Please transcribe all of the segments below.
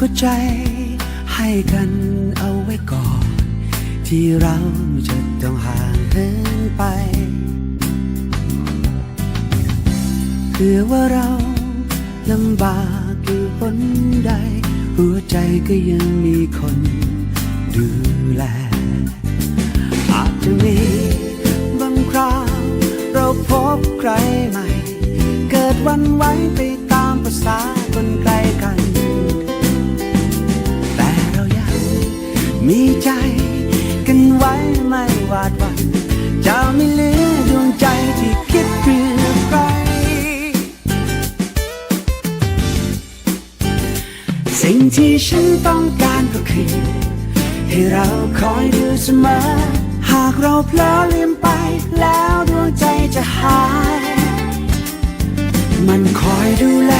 หัวใจให้กันเอาไว้ก่อน ที่เราจะต้องห่างเหินไปเพื่อว่าเราลำบากอยู่หนใด หัวใจก็ยังมีคนดูแล อาจจะมีบางคราว เราพบใครใหม่ เกิดวันไหวไปตามภาษาคนไกล ใจ กันไว้ไม่หวาดหวั่นจะไม่เหลือดวงใจที่คิดเพื่อใคร สิ่งที่ฉันต้องการก็คือ ให้เราคอยดูเสมอ หากเราเพลอลืมไปแล้วดวงใจจะหาย มันคอยดูแล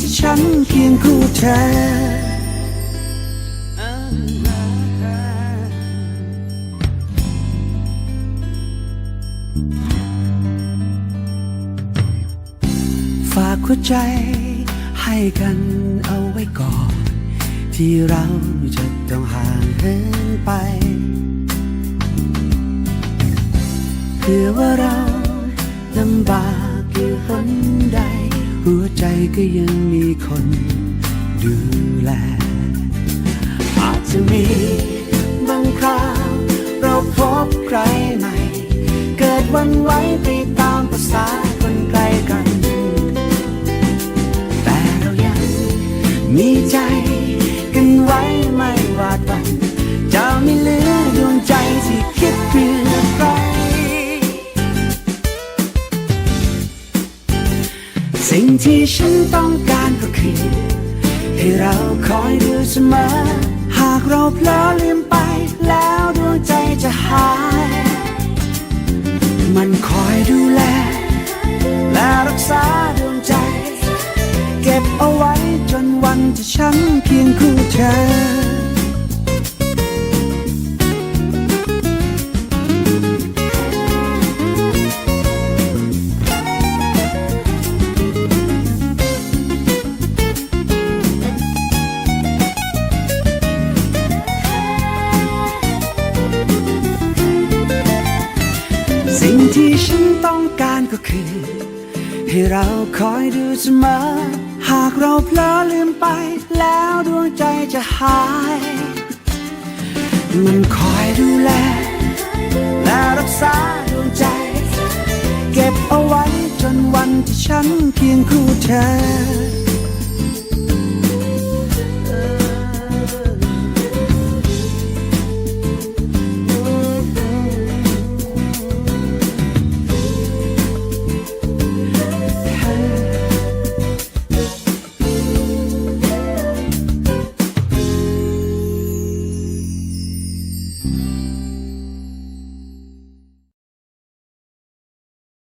ที่ฉันเคียงคู่เธอฝากหัวใจให้กันเอาไว้ก่อน ที่เราจะต้องห่างเหินไปเพื่อว่าเราลำบากอยู่หนใด หัวใจก็ยังมีคนดูแล อาจจะมีบางคราว เราพบใครใหม่ เกิดวันไว้ไปตามภาษาคนไกลกัน แต่เรายังมีใจ ที่ฉันต้องการก็คือ ให้เราคอยดูเสมอ หากเราเพลอลืมไปแล้วดวงใจจะหาย มันคอยดูแล และรักษาดวงใจ เก็บเอาไว้จนวันที่ฉัน สิ่งที่ฉันต้องการก็คือ ให้เราคอยดูเสมอ หากเราเพลอลืมไป แล้วดวงใจจะหาย มันคอยดูแล และรักษาดวงใจ เก็บเอาไว้จนวันที่ฉันเคียงคู่เธอ